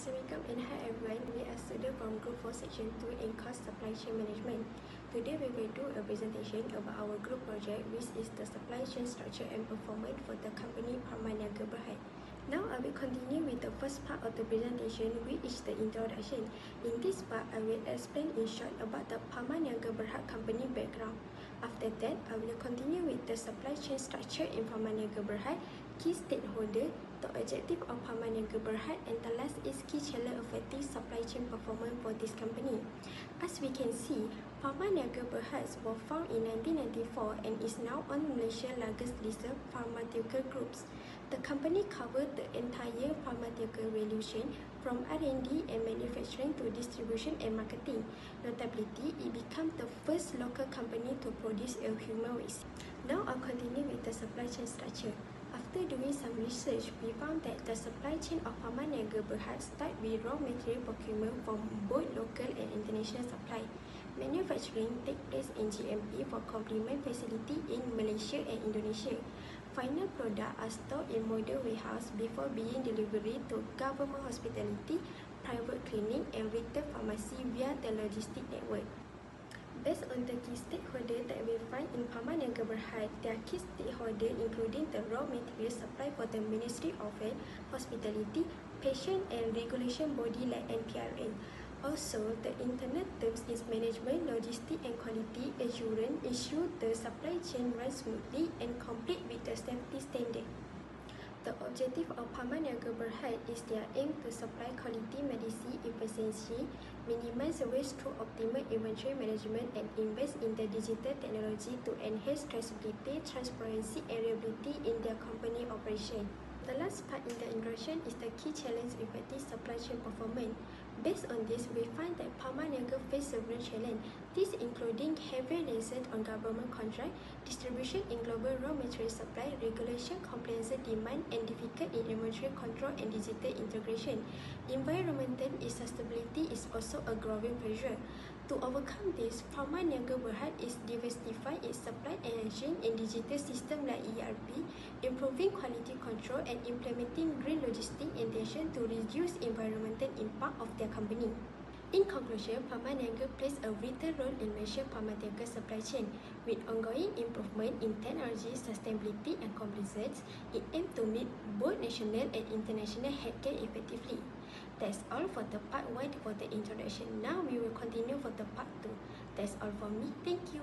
Assalamualaikum and hi everyone. We are student from Group 4 Section 2 in Cost Supply Chain Management. Today we will do a presentation about our group project which is the supply chain structure and performance for the company Pharma Niaga Berhad. Now I will continue with the first part of the presentation which is the introduction. In this part, I will explain in short about the Pharma Niaga Berhad company background. After that, I will continue with the supply chain structure in Pharma Niaga Berhad, key stakeholder, the objective of Pharma Niaga Berhad and last is key challenge affecting supply chain performance for this company. As we can see, Pharma Niaga Berhad was found in 1994 and is now on Malaysia's largest listed pharmaceutical groups. The company covered the entire pharmaceutical value chain from R&D and manufacturing to distribution and marketing. Notably, it became the first local company to produce a human waste. Now I'll continue with the supply chain structure. After doing some research, we found that the supply chain of Pharma Niaga Berhad start with raw material procurement from both local and international supply. Manufacturing take place in GMP for complement facility in Malaysia and Indonesia. Final products are stored in model warehouse before being delivered to government hospitality, private clinic and retail pharmacy via the logistic network. Based on the key stakeholder that we find in Pharma Niaga Berhad, their key stakeholder including the raw material supply for the Ministry of Health, Hospitality, Patient and Regulation Body like NPRN. Also, the internal terms is management, logistic and quality assurance ensure the supply chain runs smoothly and complete with the safety standard. The objective of Pharma Niaga Berhad is their aim to supply quality medicine efficiency, minimize waste through optimal inventory management and invest in the digital technology to enhance traceability, transparency and reliability in their company operation. The last part in the introduction is the key challenge affecting supply chain performance. Based on this, we find that Pharma Niaga face several challenges. These including heavy reliance on government contract, distribution in global raw material supply, regulation, compliance demand, and difficult in inventory control and digital integration. Environmental sustainability is also a growing pressure. To overcome this, Pharma Niaga Berhad is diversifying its supply engine and digital system like ERP, improving quality control and implementing green logistic intention to reduce environmental impact of their company. In conclusion, Pharma plays a vital role in Malaysia pharmaceutical supply chain. With ongoing improvement in technology, sustainability and compliance, it aims to meet both national and international healthcare effectively. That's all for the part 1 for the introduction. Now we will continue for the part 2. That's all for me. Thank you.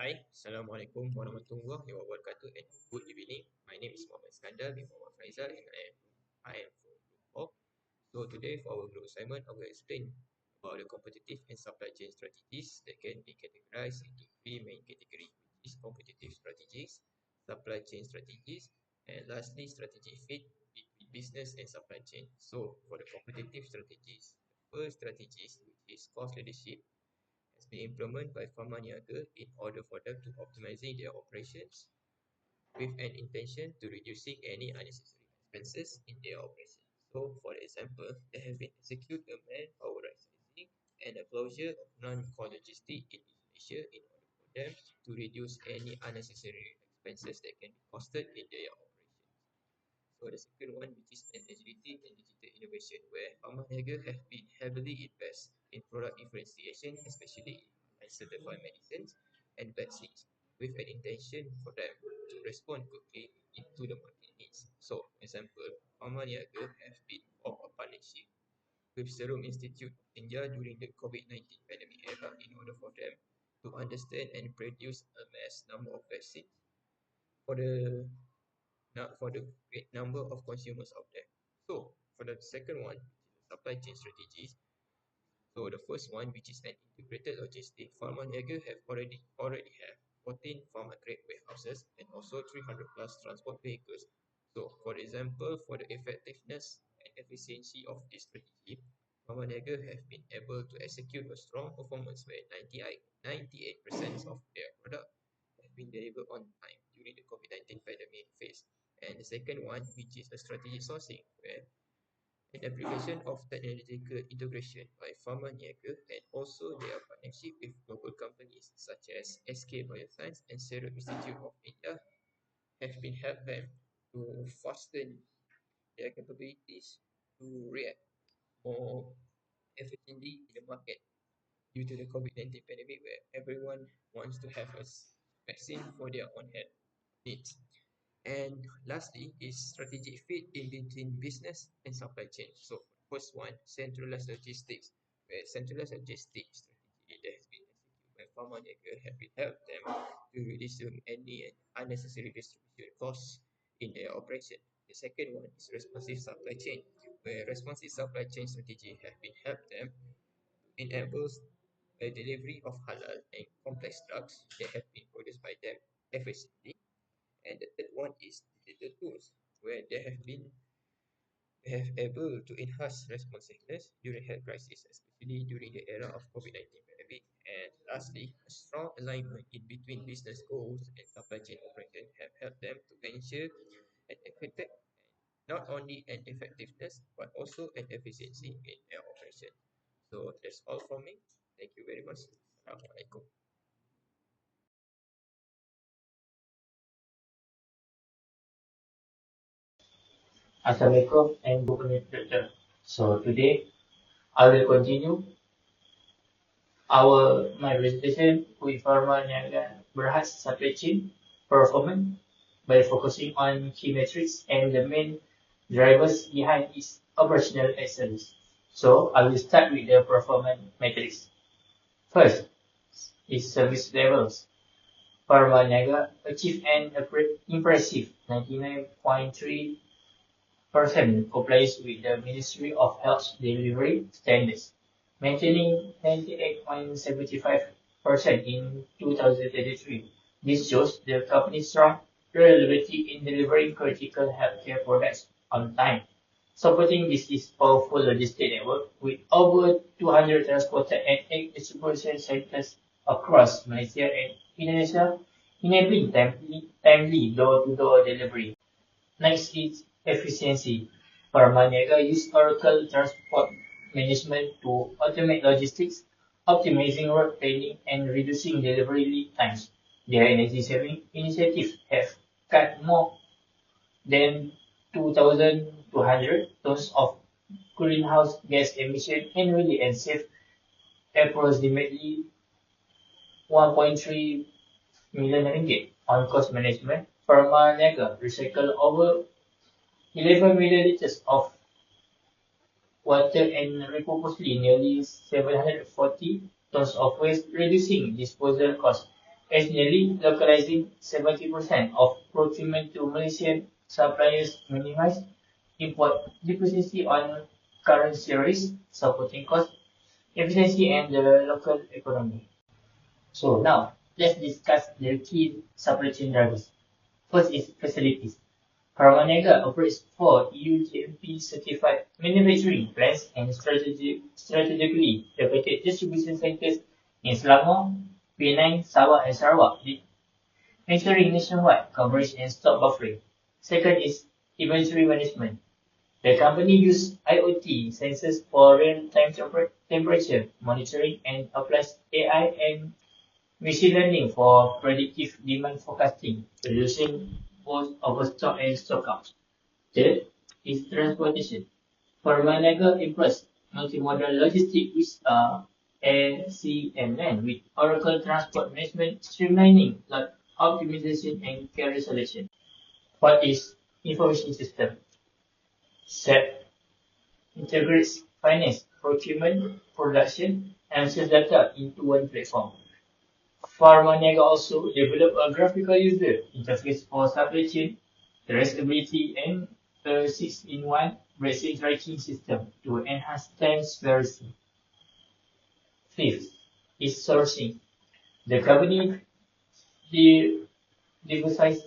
Hi, Assalamualaikum warahmatullahi wabarakatuh and good evening. My name is Muhammad Iskandar bin Muhammad Faizal and I am, I am from Group 4. So today for our group assignment, I will explain about the competitive and supply chain strategies that can be categorized into three main categories, which is competitive strategies, supply chain strategies, and lastly, strategic fit between business and supply chain. So for the competitive strategies, the first strategies which is cost leadership be implemented by Pharma in order for them to optimizing their operations with an intention to reducing any unnecessary expenses in their operation. So, for example, they have been execute a manpower right-sizing and a closure of non-core logistics in Indonesia in order for them to reduce any unnecessary expenses that can be costed in their operations. So, the second one, which is an agility and digital innovation, where Pharma Niaga have been heavily invest in product differentiation, especially in certified medicines and vaccines, with an intention for them to respond quickly into the market needs. So, for example, Pharma Niaga have been of a partnership with Serum Institute of India during the COVID-19 pandemic era in order for them to understand and produce a mass number of vaccines for the not for the great number of consumers out there. So, for the second one, supply chain strategies. So, the first one, which is an integrated logistics, Pharma Niaga have already already have 14 farmer grade warehouses and also 300 plus transport vehicles. So, for example, for the effectiveness and efficiency of this strategy, Pharma Niaga have been able to execute a strong performance where 98, 98% of their product have been delivered on time during the COVID-19 pandemic phase. And the second one, which is a strategic sourcing, where an application of technological integration by Pharma Niaga and also their partnership with global companies such as SK Bioscience and Serum Institute of India have been helped them to fasten their capabilities to react more efficiently in the market due to the COVID-19 pandemic where everyone wants to have a vaccine for their own health needs. And lastly is strategic fit in between business and supply chain. So first one, centralized logistics, where centralized logistics strategy that has been executed by Pharma Niaga have been help them to reduce any unnecessary distribution costs in their operation. The second one is responsive supply chain, where responsive supply chain strategy have been helped them to enables a delivery of halal and complex drugs that have been produced by them efficiently and the third one is digital tools, where they have been they have able to enhance responsiveness during health crisis, especially during the era of COVID-19 pandemic. And lastly, a strong alignment in between business goals and supply chain operation have helped them to ensure an effective not only an effectiveness but also an efficiency in their operation. So that's all from me. Thank you very much. Assalamualaikum. Assalamualaikum and good evening. So today I will continue our my presentation with Pharma Niaga Berhad supply performance by focusing on key metrics and the main drivers behind its operational excellence. So I will start with the performance metrics. First is service levels. Pharma Niaga achieved an impressive 99.3 percent complies with the Ministry of Health delivery standards, maintaining 98.75% in 2023. This shows the company's strong reliability in delivering critical healthcare products on time. Supporting this is powerful logistic network with over 200 transporter and 8 distribution centers across Malaysia and Indonesia, enabling timely, timely door-to-door delivery. Next is efficiency. Pharma Niaga used Oracle Transport Management to automate logistics, optimizing work planning, and reducing delivery lead times. Their energy-saving initiatives have cut more than 2,200 tons of greenhouse gas emission annually and saved approximately 1.3 million ringgit on cost management. Pharma Niaga recycled over 11 milliliters of water and repurposely nearly 740 tons of waste, reducing disposal costs, nearly localizing 70% of procurement to Malaysian suppliers minimize import dependency on currency risk, supporting cost efficiency and the local economy. So now, let's discuss the key supply chain drivers. First is facilities. Pharma Niaga operates four EU GMP certified manufacturing plants and strategic, strategically located distribution centers in Selangor, Penang, Sabah, and Sarawak, ensuring nationwide coverage and stock buffering. Second is inventory management. The company uses IoT sensors for real-time temperature monitoring and applies AI and machine learning for predictive demand forecasting, reducing both overstock and stock out. Third is transportation. For Pharmanagar employs multimodal logistics sea, and land with Oracle Transport Management streamlining like optimization and carrier selection. What is information system? SAP integrates finance, procurement, production, and sales data into one platform. Pharmanagar also developed a graphical user interface for supply chain, traceability, and a 6-in-1 racing tracking system to enhance transparency. Fifth is sourcing. The company diversifies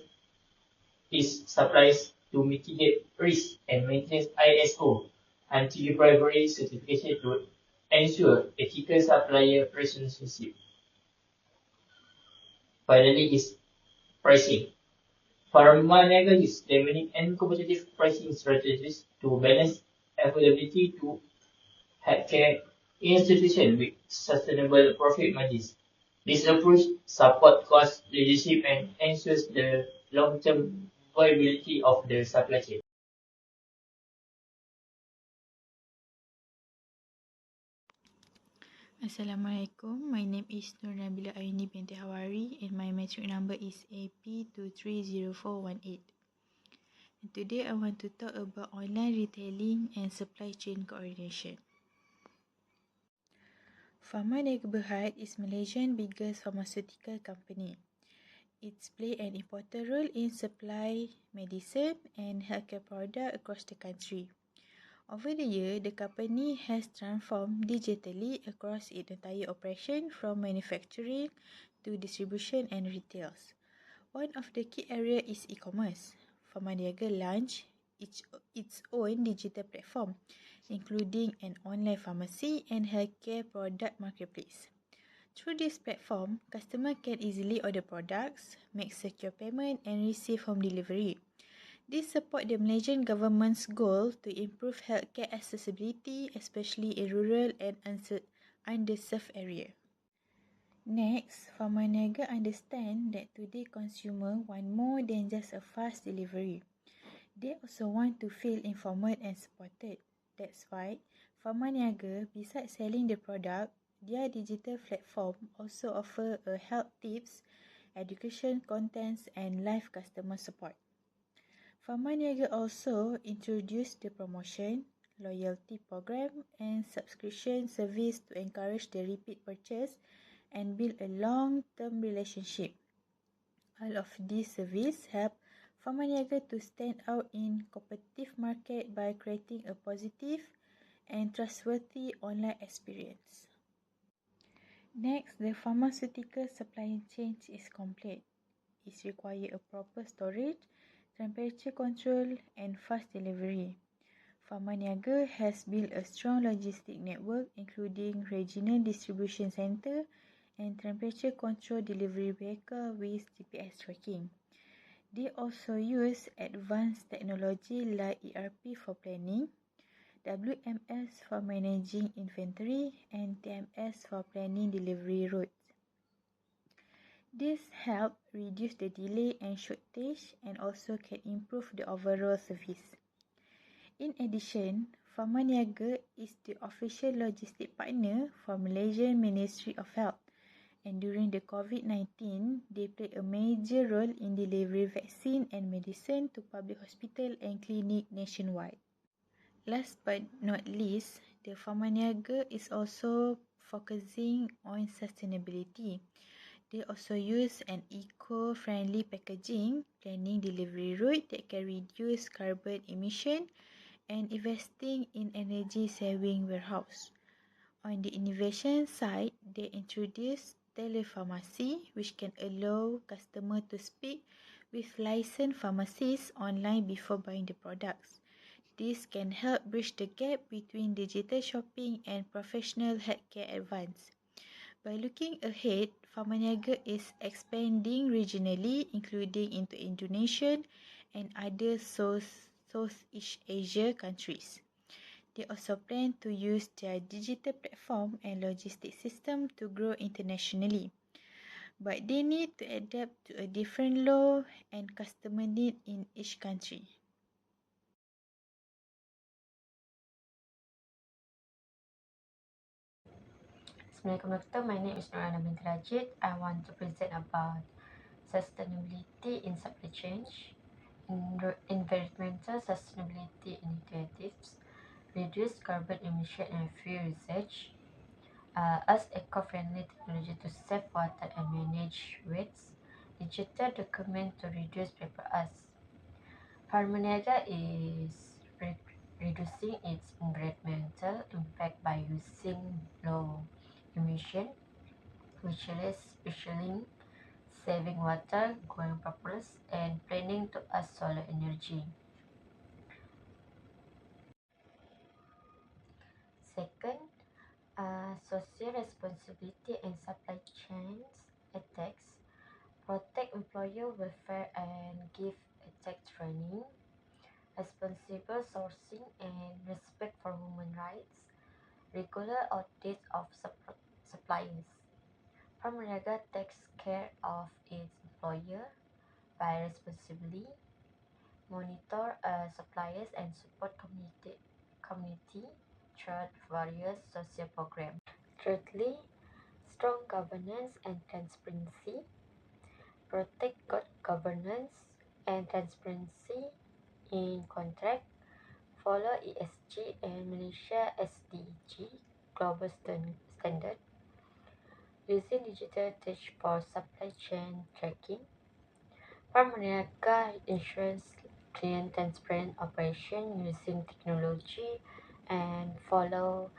its supplies to mitigate risk and maintain ISO anti-bribery certification to ensure ethical supplier relationship. Finally is pricing. Pharmanagar uses dynamic and competitive pricing strategies to balance affordability to healthcare institutions with sustainable profit margins. This approach supports cost leadership and ensures the long-term viability of the supply chain. Assalamualaikum. My name is Nur Nabila Aini binti Hawari and my metric number is AP230418. And today I want to talk about online retailing and supply chain coordination. Pharmanagar Berhad is Malaysian biggest pharmaceutical company. It's play an important role in supply medicine and healthcare product across the country. Over the year, the company has transformed digitally across its entire operation from manufacturing to distribution and retails. One of the key areas is e-commerce. Pharmanagar launched its, its own digital platform, including an online pharmacy and healthcare product marketplace. Through this platform, customers can easily order products, make secure payment and receive home delivery. This support the Malaysian government's goal to improve healthcare accessibility, especially in rural and underserved area. Next, Pharmanagar understand that today consumer want more than just a fast delivery. They also want to feel informed and supported. That's why Pharmanagar, besides selling the product, their digital platform also offer a help tips, education contents and live customer support. Pharmanagar also introduced the promotion, loyalty program and subscription service to encourage the repeat purchase and build a long-term relationship. All of these services help Pharmanagar to stand out in competitive market by creating a positive and trustworthy online experience. Next, the pharmaceutical supply chain is complete. It requires a proper storage temperature control and fast delivery. Pharmanagar has built a strong logistic network including regional distribution center and temperature control delivery vehicle with GPS tracking. They also use advanced technology like ERP for planning, WMS for managing inventory, and TMS for planning delivery routes. This help reduce the delay and shortage and also can improve the overall service. In addition, Pharmanagar is the official logistic partner for Malaysian Ministry of Health and during the COVID-19, they play a major role in delivering vaccine and medicine to public hospital and clinic nationwide. Last but not least, the Pharmanagar is also focusing on sustainability. They also use an eco-friendly packaging, planning delivery route that can reduce carbon emission and investing in energy-saving warehouse. On the innovation side, they introduced telepharmacy, which can allow customer to speak with licensed pharmacists online before buying the products. This can help bridge the gap between digital shopping and professional healthcare advance. By looking ahead, Pharmaniaga is expanding regionally, including into Indonesia and other South, Southeast Asia countries. They also plan to use their digital platform and logistics system to grow internationally. But they need to adapt to a different law and customer need in each country. Assalamualaikum My name is Nurana binti Rajid. I want to present about sustainability in supply chain, environmental sustainability initiatives, reduce carbon emission and fuel usage, uh, as eco-friendly technology to save water and manage waste, digital document to reduce paper as. Pharmaniaga is re reducing its environmental impact by using low emission, which is especially saving water, growing purpose, and planning to add solar energy. Second, uh, social responsibility and supply chains ethics protect employer welfare and give ethics training, responsible sourcing and respect for human rights, regular audit of supp suppliers. Pharmaniaga takes care of its employer by responsibly monitor uh, suppliers and support community community through various social programs. Thirdly, strong governance and transparency. Protect good governance and transparency in contract. Follow ESG and Malaysia SDG global standard. Using digital tech for supply chain tracking. Pharmaniaga insurance clean transparent operation using technology and follow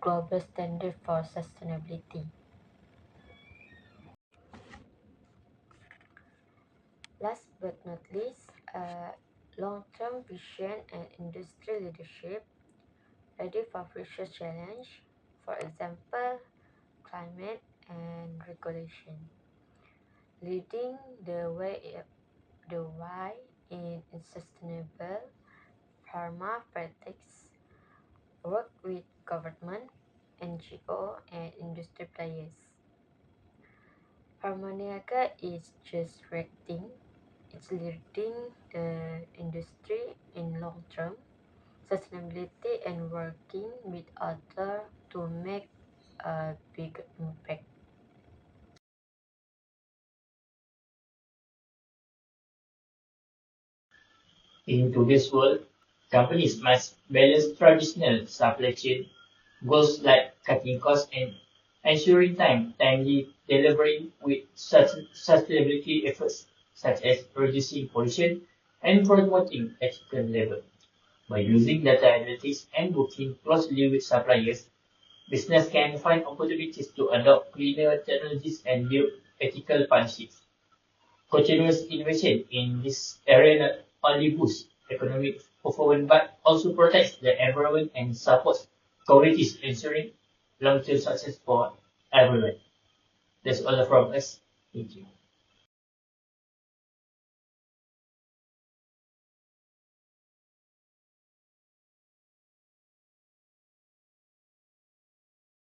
global standard for sustainability. Last but not least, uh, long-term vision and industry leadership ready for future challenge, for example, climate and regulation. Leading the way, the why in sustainable pharma practice work with government, NGO, and industry players. Pharmaniaga is just reacting, it's leading the industry in long term sustainability and working with others to make a big impact. In today's world, companies must balance traditional supply chain goals like cutting costs and ensuring time, timely delivery with such sustainability efforts such as reducing pollution and promoting ethical labor. By using data analytics and working closely with suppliers, business can find opportunities to adopt cleaner technologies and build ethical partnerships. Continuous innovation in this area not only boosts economic performance but also protects the environment and supports communities ensuring long-term success for everyone. That's all from us. Thank you.